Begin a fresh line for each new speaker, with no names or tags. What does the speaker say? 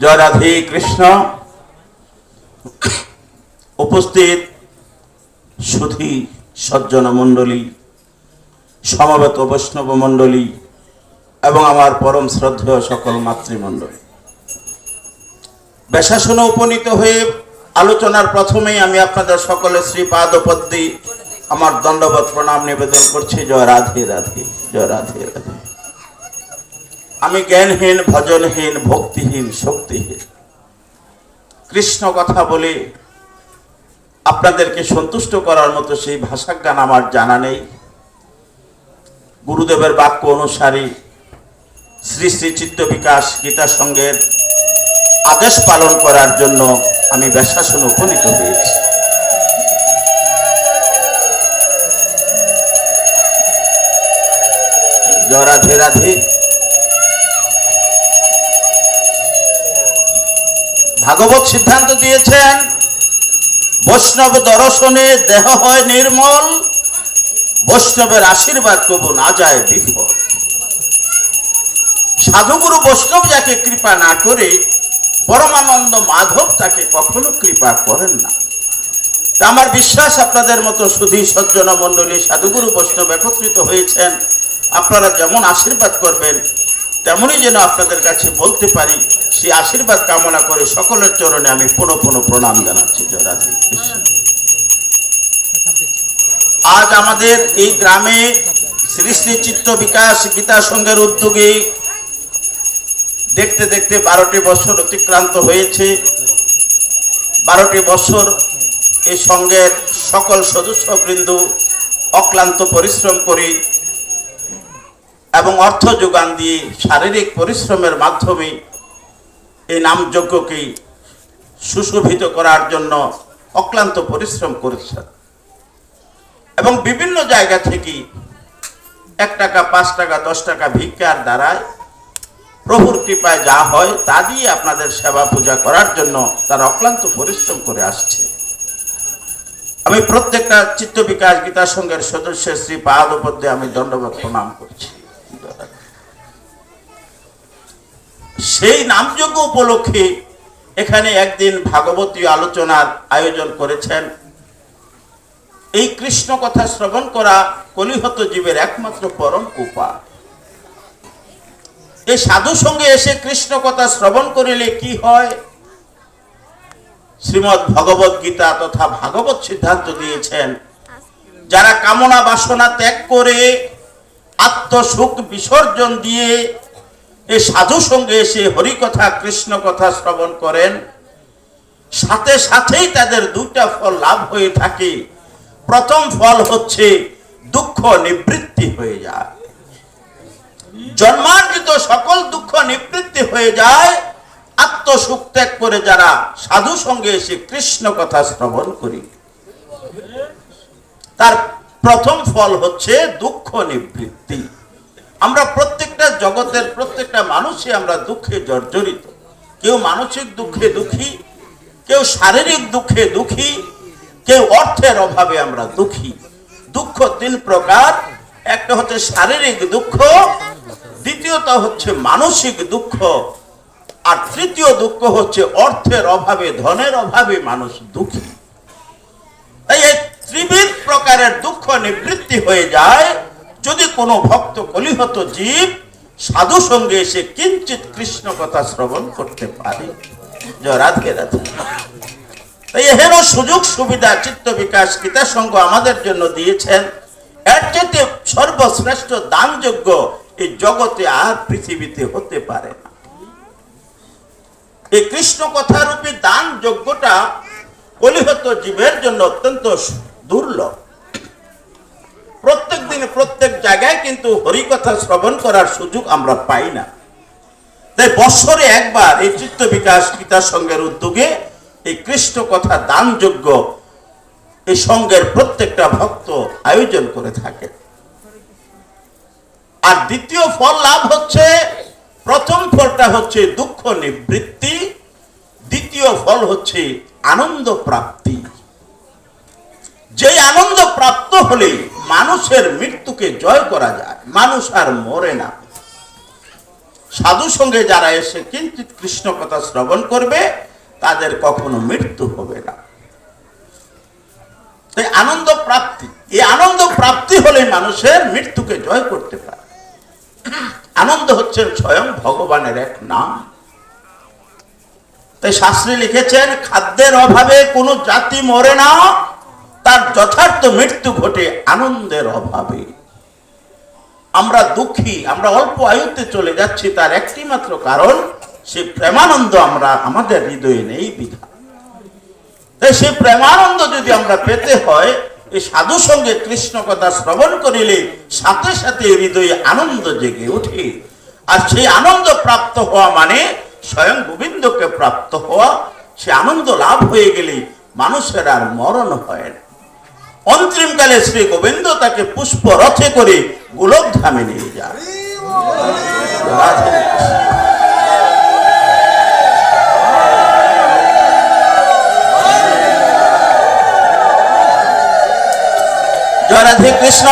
জয় রাধে কৃষ্ণ। উপস্থিত সুধী সজ্জন মণ্ডলী, সমবেত বৈষ্ণব মণ্ডলী এবং আমার পরম শ্রদ্ধেয় সকল মাতৃমণ্ডলী। বেশাসনে উপনীত হয়ে আলোচনার প্রথমেই আমি আপনাদের সকলের শ্রী পাদপদ্মী আমার দণ্ডবত প্রণাম নিবেদন করছি। জয় রাধে রাধে, জয় রাধে রাধে। আমি জ্ঞানহীন, ভজনহীন, ভক্তিহীন, শক্তিহীন। কৃষ্ণ কথা বলে আপনাদেরকে সন্তুষ্ট করার মতো সেই ভাষাজ্ঞান আমার জানা নেই। গুরুদেবের বাক্য অনুসারী শ্রী শ্রী চিত্ত বিকাশ গীতা সঙ্গের আদেশ পালন করার জন্য আমি ব্যাসাসনে উপনীত হয়েছি। জয় রাধে রাধে। ভাগবত সিদ্ধান্ত দিয়েছেন, বৈষ্ণব দর্শনে দেহ হয় নির্মল, বৈষ্ণবের আশীর্বাদ কবু না যায় বিফল সাধুগুরু বৈষ্ণব যাকে কৃপা না করে, পরমানন্দ মাধব তাকে কখনো কৃপা করেন না। তা আমার বিশ্বাস, আপনাদের মতো সুধী সজ্জন মণ্ডলী সাধুগুরু বৈষ্ণব একত্রিত হয়েছেন। আপনারা যেমন আশীর্বাদ করবেন তেমনই যেন আপনাদের কাছে বলতে পারি, সেই আশীর্বাদ কামনা করে সকলের চরণে আমি পুনঃ পুনঃ প্রণাম জানাচ্ছি, জয়রাধি আজ আমাদের এই গ্রামে শ্রী শ্রী চিত্ত বিকাশ গীতা সংঘের উদ্যোগে দেখতে দেখতে বারোটি বছর অতিক্রান্ত হয়েছে। বারোটি বছর এই সংঘের সকল সদস্যবৃন্দ অক্লান্ত পরিশ্রম করে এবং অর্থ যোগান দিয়ে শারীরিক পরিশ্রমের মাধ্যমে এই নামযজ্ঞকে সুশোভিত করার জন্য অক্লান্ত পরিশ্রম করেছে এবং বিভিন্ন জায়গা থেকে এক টাকা, পাঁচ টাকা, দশ টাকা ভিক্ষার দ্বারায় প্রভুর কৃপায় যা হয় তা দিয়ে আপনাদের সেবা পূজা করার জন্য তারা অক্লান্ত পরিশ্রম করে আসছে। আমি প্রত্যেকটা চিত্ত বিকাশ গীতা সংঘের সদস্য শ্রী পাদপদ্যে আমি দণ্ডবত প্রণাম করছি। সেই নামযোগ্য উপলক্ষে এখানে একদিন ভাগবতী আলোচনার আয়োজন করেছেন। এই কৃষ্ণ কথা শ্রবণ করা কলিহত জীবের একমাত্র পরম উপায় এই সাধু সঙ্গে এসে কৃষ্ণ কথা শ্রবণ করিলে কি হয়? শ্রীমৎ ভগবত গীতা তথা ভাগবত সিদ্ধান্ত দিয়েছেন, যারা কামনা বাসনা ত্যাগ করে আত্মসুখ বিসর্জন দিয়ে এই সাধু সঙ্গে এসে হরি কথা কৃষ্ণ কথা শ্রবণ করেন। সাথে সাথেই তাদের দুটা ফল লাভ হয়ে থাকে। প্রথম ফল হচ্ছে দুঃখ নিবৃত্তি হয়ে যায়। জন্মার্জিত সকল দুঃখ নিবৃত্তি হয়ে যায়। আত্মসুখ ত্যাগ করে যারা সাধু সঙ্গে এসে কৃষ্ণ কথা শ্রবণ করি। তার প্রথম ফল হচ্ছে দুঃখ নিবৃত্তি। আমরা প্রত্যেকটা জগতের প্রত্যেকটা মানুষই আমরা দুঃখে জর্জরিত। কেউ মানসিক দুঃখে দুঃখী, কেউ শারীরিক দুঃখে দুঃখী, কেউ অর্থের অভাবে আমরা দুঃখী। দুঃখ তিন প্রকার, একটা হচ্ছে শারীরিক দুঃখ, দ্বিতীয়ত হচ্ছে মানসিক দুঃখ, আর তৃতীয় দুঃখ হচ্ছে অর্থের অভাবে, ধনের অভাবে মানুষ দুঃখী। তাই এই ত্রিবিধ প্রকারের দুঃখ নিবৃত্তি হয়ে যায় যদি কোনো ভক্ত কলিহত জীব সাধু সঙ্গে এসে কিঞ্চিত কৃষ্ণ কথা শ্রবণ করতে পারে। জয় রাধে তাই এহেন সুযোগ সুবিধা চিত্ত বিকাশ গীতা সংঘ আমাদের জন্য দিয়েছেন। এর সর্বশ্রেষ্ঠ দানযোগ্য এই জগতে আর পৃথিবীতে হতে পারে এই কৃষ্ণ কথারূপী দান যোগ্যটা কলিহত জীবের জন্য অত্যন্ত দুর্লভ। প্রত্যেক দিন প্রত্যেক জায়গায় কিন্তু হরিকথা শ্রবণ করার সুযোগ আমরা পাই না। তাই বছরে একবার এই চিত্ত বিকাশ গীতা সংঘের উদ্যোগে এই কৃষ্ণ কথা দানযোগ্য এই সংঘের প্রত্যেকটা ভক্ত আয়োজন করে থাকে। আর দ্বিতীয় ফল লাভ হচ্ছে, প্রথম ফলটা হচ্ছে দুঃখ নিবৃত্তি, দ্বিতীয় ফল হচ্ছে আনন্দ প্রাপ্তি। যে আনন্দ প্রাপ্ত হলে মানুষের মৃত্যুকে জয় করা যায়, মানুষ আর মরে না। সাধু সঙ্গে যারা এসে কিঞ্চিত কৃষ্ণ কথা শ্রবণ করবে, তাদের কখনো মৃত্যু হবে না। তাই আনন্দ প্রাপ্তি, এই আনন্দ প্রাপ্তি হলে মানুষের মৃত্যুকে জয় করতে পারে। আনন্দ হচ্ছে স্বয়ং ভগবানের এক নাম। তাই শাস্ত্রী লিখেছেন, খাদ্যের অভাবে কোনো জাতি মরে না তার যথার্থ মৃত্যু ঘটে আনন্দের অভাবে। আমরা দুঃখী, আমরা অল্প আয়ুতে চলে যাচ্ছি, তার একটি মাত্র কারণ, সে প্রেমানন্দ আমরা, আমাদের হৃদয়ে নেই বিধা তাই সেই প্রেমানন্দ যদি আমরা পেতে হয়, এই সাধু সঙ্গে কৃষ্ণ কথা শ্রবণ করিলে সাথে সাথে হৃদয়ে আনন্দ জেগে ওঠে। আর সেই আনন্দ প্রাপ্ত হওয়া মানে স্বয়ং গোবিন্দকে প্রাপ্ত হওয়া। সে আনন্দ লাভ হয়ে গেলে মানুষের আর মরণ হয় না। অন্তিমকালে শ্রী গোবিন্দ তাকে পুষ্প রথে করে গোলক ধামে নিয়ে যায়। জয় রাধে কৃষ্ণ।